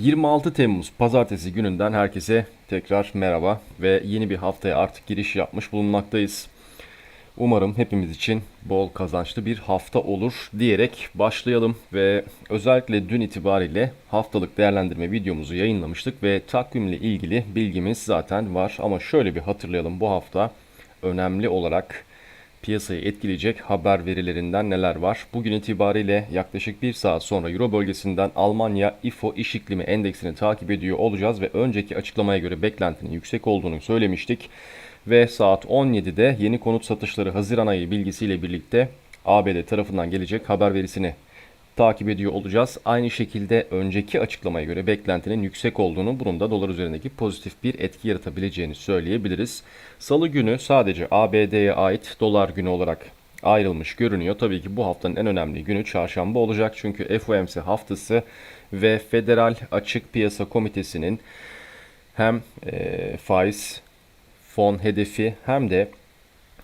26 Temmuz Pazartesi gününden herkese tekrar merhaba ve yeni bir haftaya artık giriş yapmış bulunmaktayız. Umarım hepimiz için bol kazançlı bir hafta olur diyerek başlayalım ve özellikle dün itibariyle haftalık değerlendirme videomuzu yayınlamıştık ve takvimle ilgili bilgimiz zaten var ama şöyle bir hatırlayalım bu hafta önemli olarak piyasayı etkileyecek haber verilerinden neler var? Bugün itibariyle yaklaşık bir saat sonra Euro bölgesinden Almanya IFO iş iklimi endeksini takip ediyor olacağız ve önceki açıklamaya göre beklentinin yüksek olduğunu söylemiştik. Ve saat 17'de yeni konut satışları Haziran ayı bilgisiyle birlikte ABD tarafından gelecek haber verisini takip ediyor olacağız. Aynı şekilde önceki açıklamaya göre beklentinin yüksek olduğunu, bunun da dolar üzerindeki pozitif bir etki yaratabileceğini söyleyebiliriz. Salı günü sadece ABD'ye ait dolar günü olarak ayrılmış görünüyor. Tabii ki bu haftanın en önemli günü çarşamba olacak. Çünkü FOMC haftası ve Federal Açık Piyasa Komitesi'nin hem e, faiz fon hedefi hem de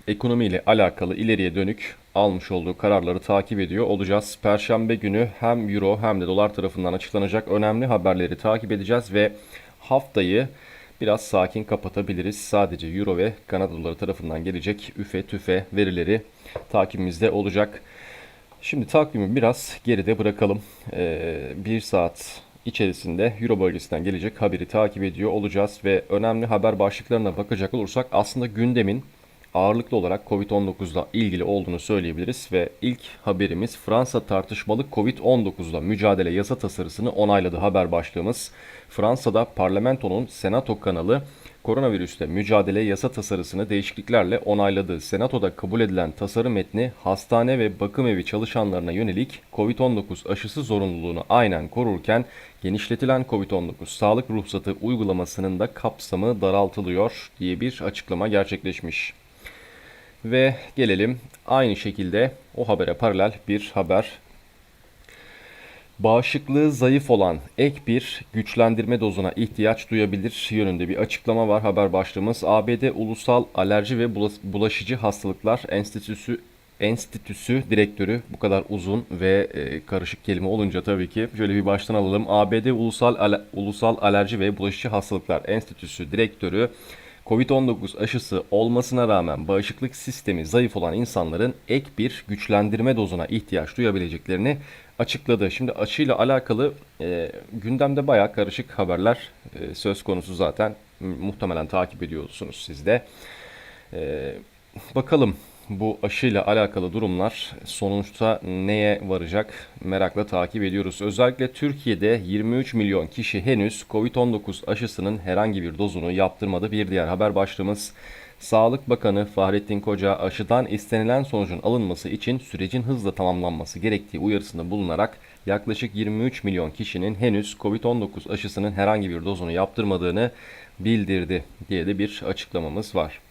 ekonomiyle alakalı ileriye dönük almış olduğu kararları takip ediyor olacağız. Perşembe günü hem euro hem de dolar tarafından açıklanacak önemli haberleri takip edeceğiz ve haftayı biraz sakin kapatabiliriz. Sadece euro ve Kanada doları tarafından gelecek üfe tüfe verileri takibimizde olacak. Şimdi takvimi biraz geride bırakalım. Ee, bir saat içerisinde Euro bölgesinden gelecek haberi takip ediyor olacağız ve önemli haber başlıklarına bakacak olursak aslında gündemin ağırlıklı olarak Covid-19'la ilgili olduğunu söyleyebiliriz ve ilk haberimiz Fransa tartışmalı Covid-19'la mücadele yasa tasarısını onayladı haber başlığımız. Fransa'da parlamentonun senato kanalı koronavirüsle mücadele yasa tasarısını değişikliklerle onayladı. Senatoda kabul edilen tasarı metni hastane ve bakım evi çalışanlarına yönelik COVID-19 aşısı zorunluluğunu aynen korurken genişletilen COVID-19 sağlık ruhsatı uygulamasının da kapsamı daraltılıyor diye bir açıklama gerçekleşmiş. Ve gelelim aynı şekilde o habere paralel bir haber. Bağışıklığı zayıf olan ek bir güçlendirme dozuna ihtiyaç duyabilir yönünde bir açıklama var. Haber başlığımız ABD Ulusal Alerji ve Bulaşıcı Hastalıklar Enstitüsü Enstitüsü direktörü bu kadar uzun ve e, karışık kelime olunca tabii ki şöyle bir baştan alalım. ABD Ulusal Ale Ulusal Alerji ve Bulaşıcı Hastalıklar Enstitüsü direktörü Covid-19 aşısı olmasına rağmen bağışıklık sistemi zayıf olan insanların ek bir güçlendirme dozuna ihtiyaç duyabileceklerini açıkladı. Şimdi aşıyla alakalı e, gündemde bayağı karışık haberler e, söz konusu zaten. Muhtemelen takip ediyorsunuz siz de. E, bakalım bu aşıyla alakalı durumlar sonuçta neye varacak merakla takip ediyoruz. Özellikle Türkiye'de 23 milyon kişi henüz Covid-19 aşısının herhangi bir dozunu yaptırmadı. Bir diğer haber başlığımız Sağlık Bakanı Fahrettin Koca aşıdan istenilen sonucun alınması için sürecin hızla tamamlanması gerektiği uyarısında bulunarak yaklaşık 23 milyon kişinin henüz Covid-19 aşısının herhangi bir dozunu yaptırmadığını bildirdi diye de bir açıklamamız var.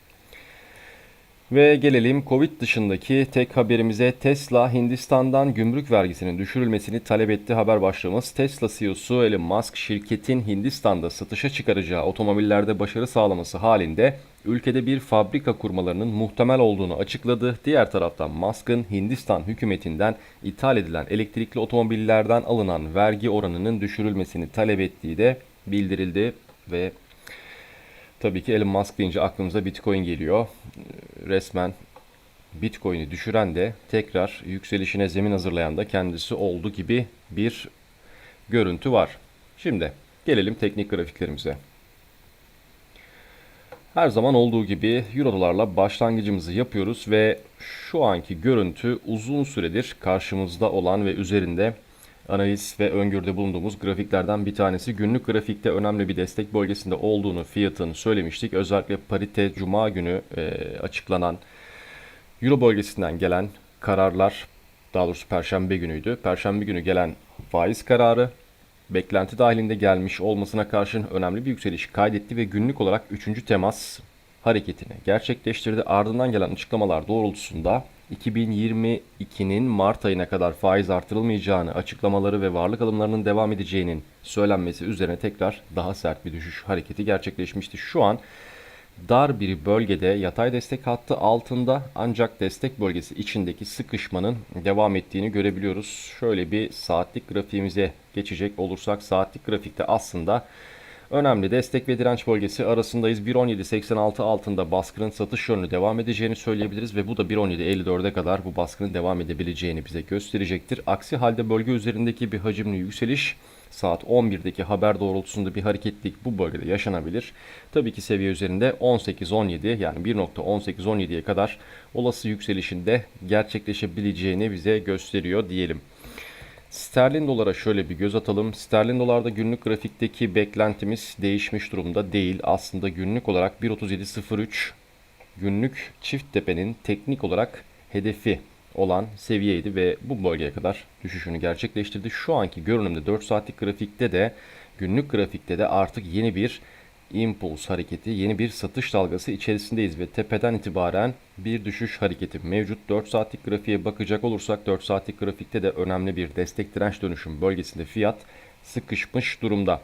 Ve gelelim Covid dışındaki tek haberimize Tesla Hindistan'dan gümrük vergisinin düşürülmesini talep etti haber başlığımız. Tesla CEO'su Elon Musk şirketin Hindistan'da satışa çıkaracağı otomobillerde başarı sağlaması halinde ülkede bir fabrika kurmalarının muhtemel olduğunu açıkladı. Diğer taraftan Musk'ın Hindistan hükümetinden ithal edilen elektrikli otomobillerden alınan vergi oranının düşürülmesini talep ettiği de bildirildi ve Tabii ki Elon Musk deyince aklımıza Bitcoin geliyor. Resmen Bitcoin'i düşüren de tekrar yükselişine zemin hazırlayan da kendisi oldu gibi bir görüntü var. Şimdi gelelim teknik grafiklerimize. Her zaman olduğu gibi Euro dolarla başlangıcımızı yapıyoruz ve şu anki görüntü uzun süredir karşımızda olan ve üzerinde analiz ve öngörüde bulunduğumuz grafiklerden bir tanesi. Günlük grafikte önemli bir destek bölgesinde olduğunu fiyatın söylemiştik. Özellikle parite cuma günü e, açıklanan Euro bölgesinden gelen kararlar daha doğrusu perşembe günüydü. Perşembe günü gelen faiz kararı beklenti dahilinde gelmiş olmasına karşın önemli bir yükseliş kaydetti ve günlük olarak 3. temas hareketini gerçekleştirdi. Ardından gelen açıklamalar doğrultusunda 2022'nin Mart ayına kadar faiz artırılmayacağını açıklamaları ve varlık alımlarının devam edeceğinin söylenmesi üzerine tekrar daha sert bir düşüş hareketi gerçekleşmişti. Şu an dar bir bölgede yatay destek hattı altında ancak destek bölgesi içindeki sıkışmanın devam ettiğini görebiliyoruz. Şöyle bir saatlik grafiğimize geçecek olursak saatlik grafikte aslında önemli destek ve direnç bölgesi arasındayız. 1.17.86 altında baskının satış yönlü devam edeceğini söyleyebiliriz ve bu da 1.17.54'e kadar bu baskının devam edebileceğini bize gösterecektir. Aksi halde bölge üzerindeki bir hacimli yükseliş saat 11'deki haber doğrultusunda bir hareketlik bu bölgede yaşanabilir. Tabii ki seviye üzerinde 18-17 yani 1.18-17'ye kadar olası yükselişinde gerçekleşebileceğini bize gösteriyor diyelim. Sterlin dolara şöyle bir göz atalım. Sterlin dolarda günlük grafikteki beklentimiz değişmiş durumda değil. Aslında günlük olarak 1.3703 günlük çift tepenin teknik olarak hedefi olan seviyeydi ve bu bölgeye kadar düşüşünü gerçekleştirdi. Şu anki görünümde 4 saatlik grafikte de günlük grafikte de artık yeni bir impuls hareketi, yeni bir satış dalgası içerisindeyiz ve tepeden itibaren bir düşüş hareketi mevcut. 4 saatlik grafiğe bakacak olursak 4 saatlik grafikte de önemli bir destek direnç dönüşüm bölgesinde fiyat sıkışmış durumda.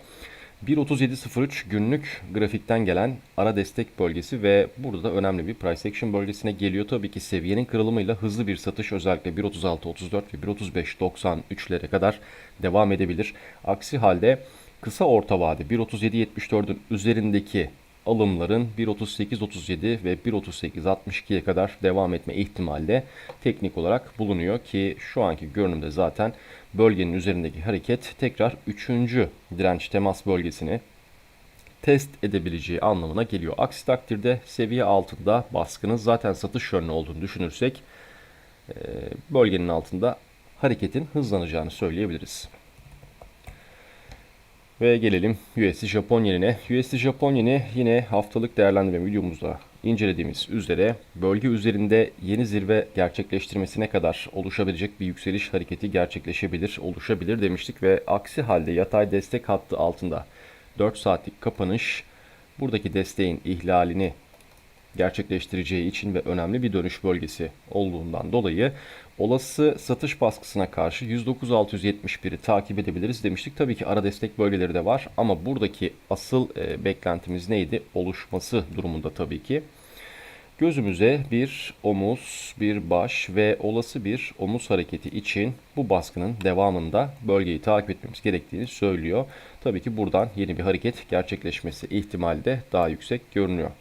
1.3703 günlük grafikten gelen ara destek bölgesi ve burada da önemli bir price action bölgesine geliyor. Tabii ki seviyenin kırılımıyla hızlı bir satış özellikle 1.36.34 ve 1.35.93'lere kadar devam edebilir. Aksi halde kısa orta vade 1.37.74'ün üzerindeki alımların 1.38.37 ve 1.38.62'ye kadar devam etme ihtimali de teknik olarak bulunuyor ki şu anki görünümde zaten bölgenin üzerindeki hareket tekrar 3. direnç temas bölgesini test edebileceği anlamına geliyor. Aksi takdirde seviye altında baskının zaten satış yönlü olduğunu düşünürsek bölgenin altında hareketin hızlanacağını söyleyebiliriz. Ve gelelim USD Japon yenine. USD Japon yeni yine haftalık değerlendirme videomuzda incelediğimiz üzere bölge üzerinde yeni zirve gerçekleştirmesine kadar oluşabilecek bir yükseliş hareketi gerçekleşebilir, oluşabilir demiştik ve aksi halde yatay destek hattı altında 4 saatlik kapanış buradaki desteğin ihlalini gerçekleştireceği için ve önemli bir dönüş bölgesi olduğundan dolayı olası satış baskısına karşı 109.671'i takip edebiliriz demiştik. Tabii ki ara destek bölgeleri de var ama buradaki asıl e, beklentimiz neydi? Oluşması durumunda tabii ki. Gözümüze bir omuz, bir baş ve olası bir omuz hareketi için bu baskının devamında bölgeyi takip etmemiz gerektiğini söylüyor. Tabii ki buradan yeni bir hareket gerçekleşmesi ihtimali de daha yüksek görünüyor.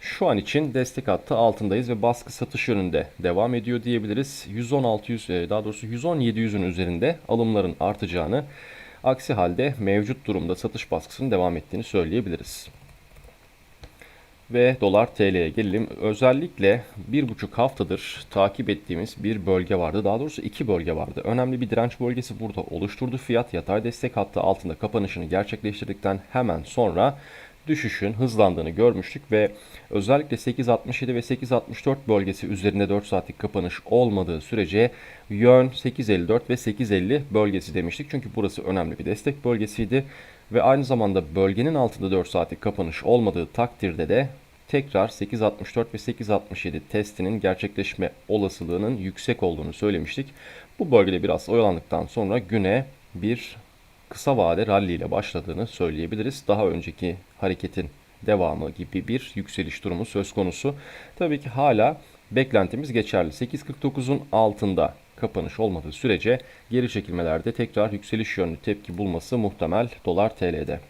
Şu an için destek hattı altındayız ve baskı satış yönünde devam ediyor diyebiliriz. 11600 e, daha doğrusu 11700'ün üzerinde alımların artacağını aksi halde mevcut durumda satış baskısının devam ettiğini söyleyebiliriz. Ve dolar TL'ye gelelim. Özellikle bir buçuk haftadır takip ettiğimiz bir bölge vardı. Daha doğrusu iki bölge vardı. Önemli bir direnç bölgesi burada oluşturdu. Fiyat yatay destek hattı altında kapanışını gerçekleştirdikten hemen sonra düşüşün hızlandığını görmüştük ve özellikle 8.67 ve 8.64 bölgesi üzerinde 4 saatlik kapanış olmadığı sürece yön 8.54 ve 8.50 bölgesi demiştik. Çünkü burası önemli bir destek bölgesiydi ve aynı zamanda bölgenin altında 4 saatlik kapanış olmadığı takdirde de tekrar 8.64 ve 8.67 testinin gerçekleşme olasılığının yüksek olduğunu söylemiştik. Bu bölgede biraz oyalandıktan sonra güne bir kısa vade rally ile başladığını söyleyebiliriz. Daha önceki hareketin devamı gibi bir yükseliş durumu söz konusu. Tabii ki hala beklentimiz geçerli. 8.49'un altında kapanış olmadığı sürece geri çekilmelerde tekrar yükseliş yönlü tepki bulması muhtemel dolar TL'de.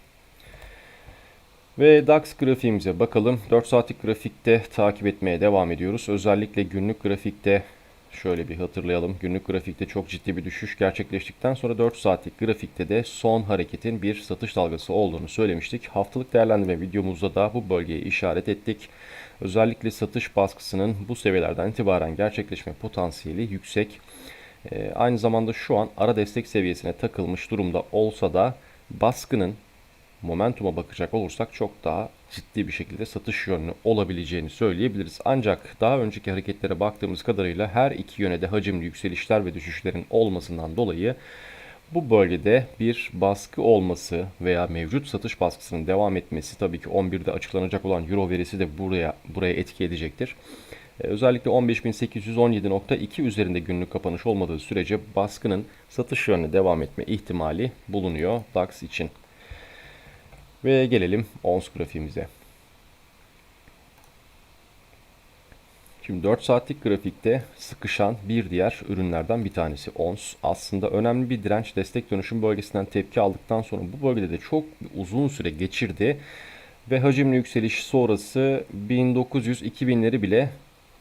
Ve DAX grafiğimize bakalım. 4 saatlik grafikte takip etmeye devam ediyoruz. Özellikle günlük grafikte Şöyle bir hatırlayalım. Günlük grafikte çok ciddi bir düşüş gerçekleştikten sonra 4 saatlik grafikte de son hareketin bir satış dalgası olduğunu söylemiştik. Haftalık değerlendirme videomuzda da bu bölgeyi işaret ettik. Özellikle satış baskısının bu seviyelerden itibaren gerçekleşme potansiyeli yüksek. Ee, aynı zamanda şu an ara destek seviyesine takılmış durumda olsa da baskının momentuma bakacak olursak çok daha ciddi bir şekilde satış yönlü olabileceğini söyleyebiliriz. Ancak daha önceki hareketlere baktığımız kadarıyla her iki yöne de hacimli yükselişler ve düşüşlerin olmasından dolayı bu bölgede bir baskı olması veya mevcut satış baskısının devam etmesi tabii ki 11'de açıklanacak olan euro verisi de buraya buraya etki edecektir. Ee, özellikle 15.817.2 üzerinde günlük kapanış olmadığı sürece baskının satış yönüne devam etme ihtimali bulunuyor DAX için. Ve gelelim ons grafiğimize. Şimdi 4 saatlik grafikte sıkışan bir diğer ürünlerden bir tanesi ONS. Aslında önemli bir direnç destek dönüşüm bölgesinden tepki aldıktan sonra bu bölgede de çok uzun süre geçirdi. Ve hacimli yükseliş sonrası 1900-2000'leri bile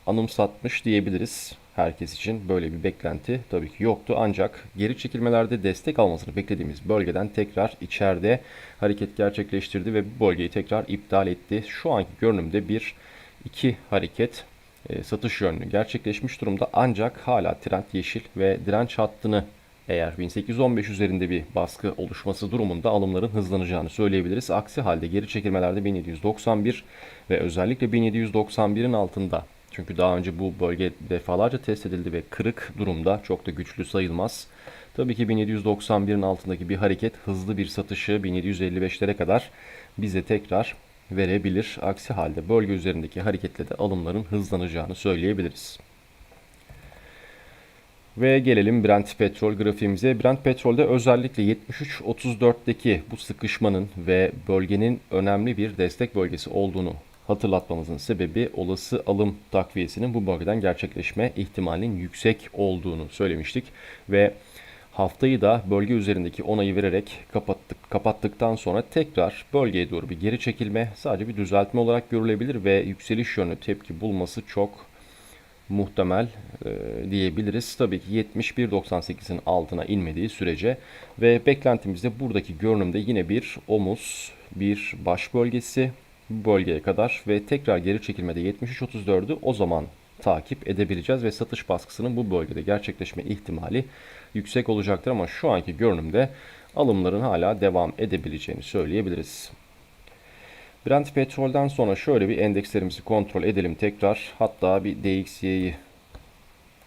anımsatmış diyebiliriz. Herkes için böyle bir beklenti tabii ki yoktu. Ancak geri çekilmelerde destek almasını beklediğimiz bölgeden tekrar içeride hareket gerçekleştirdi ve bu bölgeyi tekrar iptal etti. Şu anki görünümde bir iki hareket e, satış yönlü gerçekleşmiş durumda. Ancak hala trend yeşil ve direnç hattını eğer 1815 üzerinde bir baskı oluşması durumunda alımların hızlanacağını söyleyebiliriz. Aksi halde geri çekilmelerde 1791 ve özellikle 1791'in altında çünkü daha önce bu bölge defalarca test edildi ve kırık durumda çok da güçlü sayılmaz. Tabii ki 1791'in altındaki bir hareket hızlı bir satışı 1755'lere kadar bize tekrar verebilir. Aksi halde bölge üzerindeki hareketle de alımların hızlanacağını söyleyebiliriz. Ve gelelim Brent petrol grafiğimize. Brent petrolde özellikle 73.34'teki bu sıkışmanın ve bölgenin önemli bir destek bölgesi olduğunu hatırlatmamızın sebebi olası alım takviyesinin bu bölgeden gerçekleşme ihtimalinin yüksek olduğunu söylemiştik ve haftayı da bölge üzerindeki onayı vererek kapattık. Kapattıktan sonra tekrar bölgeye doğru bir geri çekilme sadece bir düzeltme olarak görülebilir ve yükseliş yönlü tepki bulması çok muhtemel e, diyebiliriz. Tabii ki 71.98'in altına inmediği sürece ve beklentimizde buradaki görünümde yine bir omuz, bir baş bölgesi bu bölgeye kadar ve tekrar geri çekilmede 73.34'ü o zaman takip edebileceğiz ve satış baskısının bu bölgede gerçekleşme ihtimali yüksek olacaktır ama şu anki görünümde alımların hala devam edebileceğini söyleyebiliriz. Brent petrolden sonra şöyle bir endekslerimizi kontrol edelim tekrar. Hatta bir DXY'yi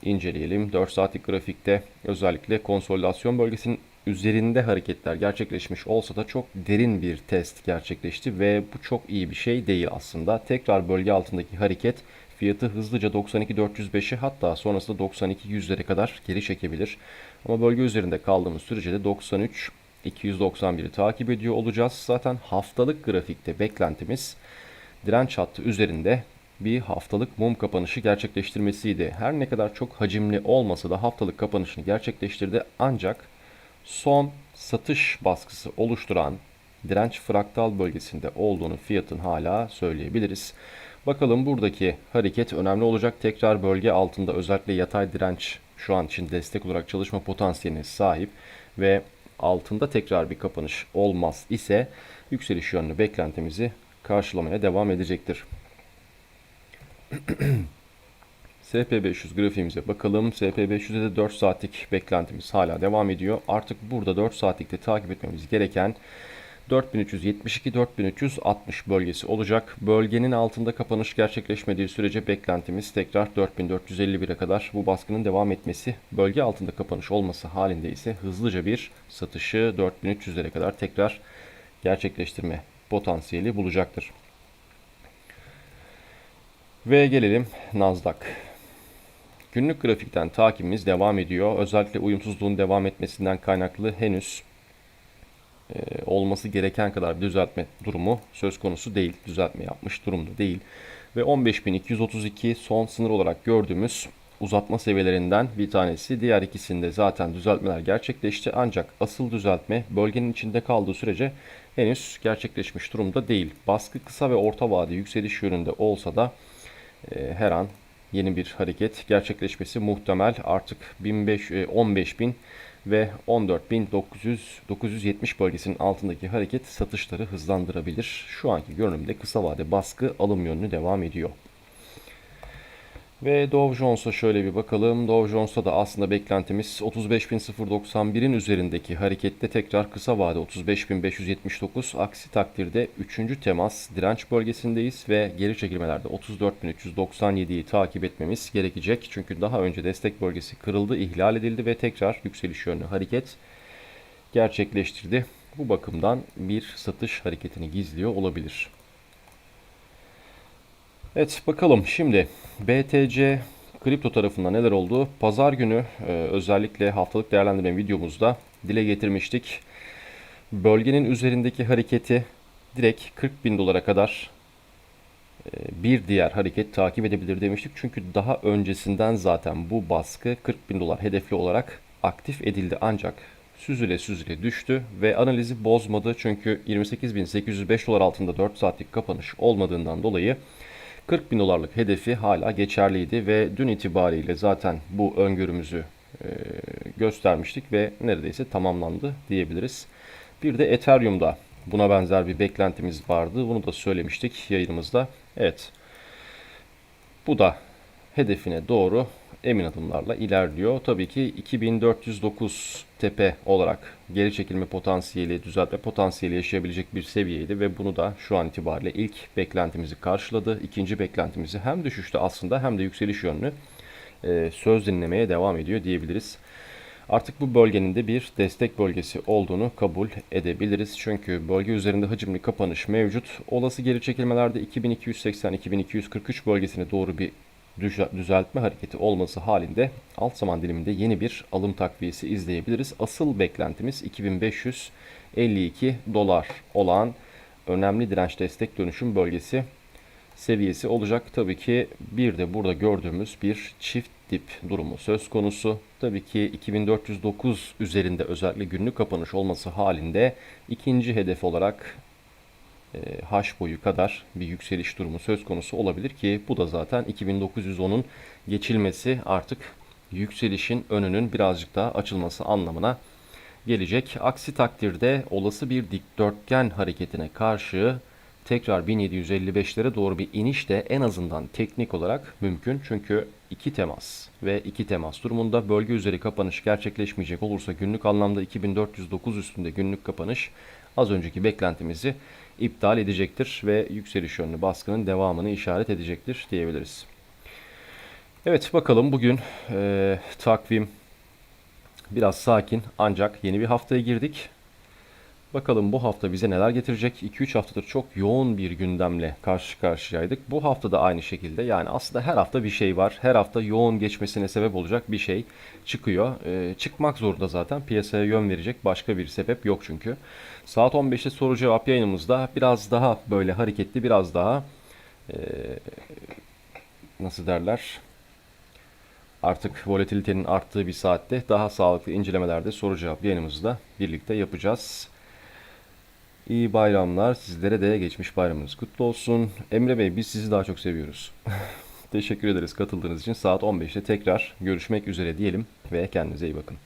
inceleyelim. 4 saatlik grafikte özellikle konsolidasyon bölgesinin üzerinde hareketler gerçekleşmiş olsa da çok derin bir test gerçekleşti ve bu çok iyi bir şey değil aslında. Tekrar bölge altındaki hareket fiyatı hızlıca 92.405'i hatta sonrasında 92.100'lere kadar geri çekebilir. Ama bölge üzerinde kaldığımız sürece de 93 291'i takip ediyor olacağız. Zaten haftalık grafikte beklentimiz direnç hattı üzerinde bir haftalık mum kapanışı gerçekleştirmesiydi. Her ne kadar çok hacimli olmasa da haftalık kapanışını gerçekleştirdi ancak son satış baskısı oluşturan direnç fraktal bölgesinde olduğunu fiyatın hala söyleyebiliriz. Bakalım buradaki hareket önemli olacak. Tekrar bölge altında özellikle yatay direnç şu an için destek olarak çalışma potansiyeline sahip ve altında tekrar bir kapanış olmaz ise yükseliş yönlü beklentimizi karşılamaya devam edecektir. SP500 grafiğimize bakalım. SP500'de de 4 saatlik beklentimiz hala devam ediyor. Artık burada 4 saatlikte takip etmemiz gereken 4372-4360 bölgesi olacak. Bölgenin altında kapanış gerçekleşmediği sürece beklentimiz tekrar 4451'e kadar bu baskının devam etmesi. Bölge altında kapanış olması halinde ise hızlıca bir satışı 4300'lere kadar tekrar gerçekleştirme potansiyeli bulacaktır. Ve gelelim Nasdaq. Günlük grafikten takibimiz devam ediyor. Özellikle uyumsuzluğun devam etmesinden kaynaklı henüz e, olması gereken kadar bir düzeltme durumu söz konusu değil. Düzeltme yapmış durumda değil. Ve 15.232 son sınır olarak gördüğümüz uzatma seviyelerinden bir tanesi. Diğer ikisinde zaten düzeltmeler gerçekleşti. Ancak asıl düzeltme bölgenin içinde kaldığı sürece henüz gerçekleşmiş durumda değil. Baskı kısa ve orta vade yükseliş yönünde olsa da e, her an yeni bir hareket gerçekleşmesi muhtemel. Artık 15.000 e, ve 14.970 bölgesinin altındaki hareket satışları hızlandırabilir. Şu anki görünümde kısa vade baskı alım yönlü devam ediyor. Ve Dow Jones'a şöyle bir bakalım. Dow Jones'ta da aslında beklentimiz 35.091'in üzerindeki harekette tekrar kısa vade 35.579. Aksi takdirde 3. temas direnç bölgesindeyiz ve geri çekilmelerde 34.397'yi takip etmemiz gerekecek. Çünkü daha önce destek bölgesi kırıldı, ihlal edildi ve tekrar yükseliş yönlü hareket gerçekleştirdi. Bu bakımdan bir satış hareketini gizliyor olabilir. Evet bakalım şimdi BTC kripto tarafında neler oldu? Pazar günü e, özellikle haftalık değerlendirme videomuzda dile getirmiştik. Bölgenin üzerindeki hareketi direkt 40 bin dolara kadar e, bir diğer hareket takip edebilir demiştik. Çünkü daha öncesinden zaten bu baskı 40 bin dolar hedefli olarak aktif edildi ancak süzüle süzüle düştü ve analizi bozmadı. Çünkü 28.805 dolar altında 4 saatlik kapanış olmadığından dolayı 40 bin dolarlık hedefi hala geçerliydi ve dün itibariyle zaten bu öngörümüzü e, göstermiştik ve neredeyse tamamlandı diyebiliriz. Bir de Ethereum'da buna benzer bir beklentimiz vardı. Bunu da söylemiştik yayınımızda. Evet. Bu da hedefine doğru emin adımlarla ilerliyor. Tabii ki 2409 tepe olarak geri çekilme potansiyeli, düzeltme potansiyeli yaşayabilecek bir seviyeydi ve bunu da şu an itibariyle ilk beklentimizi karşıladı. İkinci beklentimizi hem düşüşte aslında hem de yükseliş yönlü e, söz dinlemeye devam ediyor diyebiliriz. Artık bu bölgenin de bir destek bölgesi olduğunu kabul edebiliriz. Çünkü bölge üzerinde hacimli kapanış mevcut. Olası geri çekilmelerde 2280-2243 bölgesine doğru bir düzeltme hareketi olması halinde alt zaman diliminde yeni bir alım takviyesi izleyebiliriz. Asıl beklentimiz 2552 dolar olan önemli direnç destek dönüşüm bölgesi seviyesi olacak. Tabii ki bir de burada gördüğümüz bir çift dip durumu söz konusu. Tabii ki 2409 üzerinde özellikle günlük kapanış olması halinde ikinci hedef olarak H boyu kadar bir yükseliş durumu söz konusu olabilir ki bu da zaten 2910'un geçilmesi artık yükselişin önünün birazcık daha açılması anlamına gelecek. Aksi takdirde olası bir dikdörtgen hareketine karşı tekrar 1755'lere doğru bir iniş de en azından teknik olarak mümkün. Çünkü iki temas ve iki temas durumunda bölge üzeri kapanış gerçekleşmeyecek olursa günlük anlamda 2409 üstünde günlük kapanış az önceki beklentimizi iptal edecektir ve yükseliş yönlü baskının devamını işaret edecektir diyebiliriz. Evet bakalım bugün e, takvim biraz sakin ancak yeni bir haftaya girdik. Bakalım bu hafta bize neler getirecek? 2-3 haftadır çok yoğun bir gündemle karşı karşıyaydık. Bu hafta da aynı şekilde. Yani aslında her hafta bir şey var. Her hafta yoğun geçmesine sebep olacak bir şey çıkıyor. Ee, çıkmak zorunda zaten. Piyasaya yön verecek başka bir sebep yok çünkü. Saat 15'te soru cevap yayınımızda biraz daha böyle hareketli, biraz daha ee, nasıl derler? Artık volatilitenin arttığı bir saatte daha sağlıklı incelemelerde soru cevap yayınımızda birlikte yapacağız. İyi bayramlar. Sizlere de geçmiş bayramınız kutlu olsun. Emre Bey biz sizi daha çok seviyoruz. Teşekkür ederiz katıldığınız için. Saat 15'te tekrar görüşmek üzere diyelim ve kendinize iyi bakın.